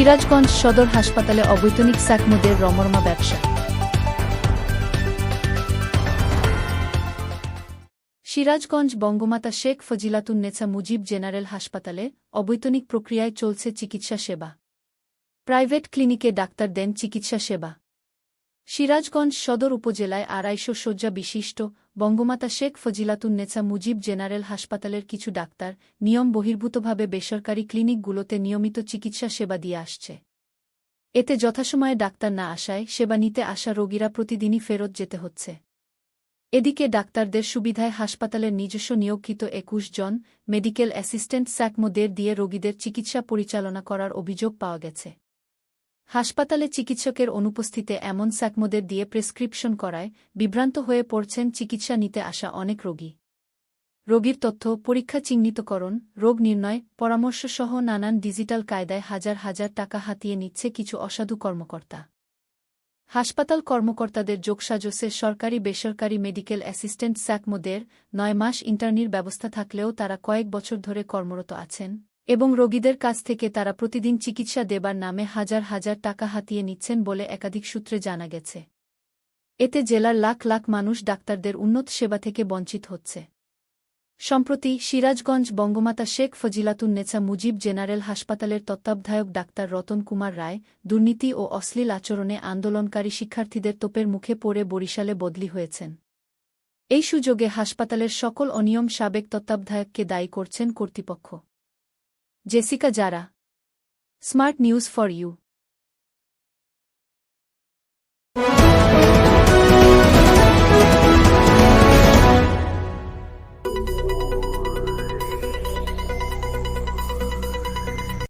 সিরাজগঞ্জ সদর হাসপাতালে অবৈতনিক সাকমুদের রমরমা ব্যবসা। সিরাজগঞ্জ বঙ্গমাতা শেখ ফজিলাতুন্নেছা মুজিব জেনারেল হাসপাতালে অবৈতনিক প্রক্রিয়ায় চলছে চিকিৎসা সেবা। প্রাইভেট ক্লিনিকে ডাক্তার দেন চিকিৎসা সেবা। সিরাজগঞ্জ সদর উপজেলায় আড়াইশো শয্যা বিশিষ্ট বঙ্গমাতা শেখ ফজিলাতুন্নেছা মুজিব জেনারেল হাসপাতালের কিছু ডাক্তার নিয়ম বহির্ভূতভাবে বেসরকারি ক্লিনিকগুলোতে নিয়মিত চিকিৎসা সেবা দিয়ে আসছে। এতে যথাসময়ে ডাক্তার না আসায় সেবা নিতে আসা রোগীরা প্রতিদিনই ফেরত যেতে হচ্ছে। এদিকে ডাক্তারদের সুবিধায় হাসপাতালের নিজস্ব নিয়োগকৃত একুশ জন মেডিকেল অ্যাসিস্ট্যান্ট স্যাকমোদের দিয়ে রোগীদের চিকিৎসা পরিচালনা করার অভিযোগ পাওয়া গেছে। হাসপাতালে চিকিৎসকের অনুপস্থিতে এমন স্যাকমোদের দিয়ে প্রেসক্রিপশন করায় বিভ্রান্ত হয়ে পড়ছেন চিকিৎসা নিতে আসা অনেক রোগী। রোগীর তথ্য, পরীক্ষা চিহ্নিতকরণ, রোগ নির্ণয় পরামর্শসহ নানান ডিজিটাল কায়দায় হাজার হাজার টাকা হাতিয়ে নিচ্ছে কিছু অসাধু কর্মকর্তা। হাসপাতাল কর্মকর্তাদের যোগসাজসে সরকারি বেসরকারি মেডিকেল অ্যাসিস্ট্যান্ট স্যাকমোদের নয় মাস ইন্টার্নির ব্যবস্থা থাকলেও তারা কয়েক বছর ধরে কর্মরত আছেন। এবং রোগীদের কাছ থেকে তারা প্রতিদিন চিকিৎসা দেবার নামে হাজার হাজার টাকা হাতিয়ে নিচ্ছেন বলে একাধিক সূত্রে জানা গেছে। এতে জেলার লাখ লাখ মানুষ ডাক্তারদের উন্নত সেবা থেকে বঞ্চিত হচ্ছে। সম্প্রতি সিরাজগঞ্জ বঙ্গমাতা শেখ ফজিলাতুন্নেছা মুজিব জেনারেল হাসপাতালের তত্ত্বাবধায়ক ডাক্তার রতন কুমার রায় দুর্নীতি ও অশ্লীল আচরণে আন্দোলনকারী শিক্ষার্থীদের তোপের মুখে পড়ে বরিশালে বদলি হয়েছেন। এই সুযোগে হাসপাতালের সকল অনিয়ম সাবেক তত্ত্বাবধায়ককে দায়ী করছেন কর্তৃপক্ষ। Jessica Jara. Smart news for you.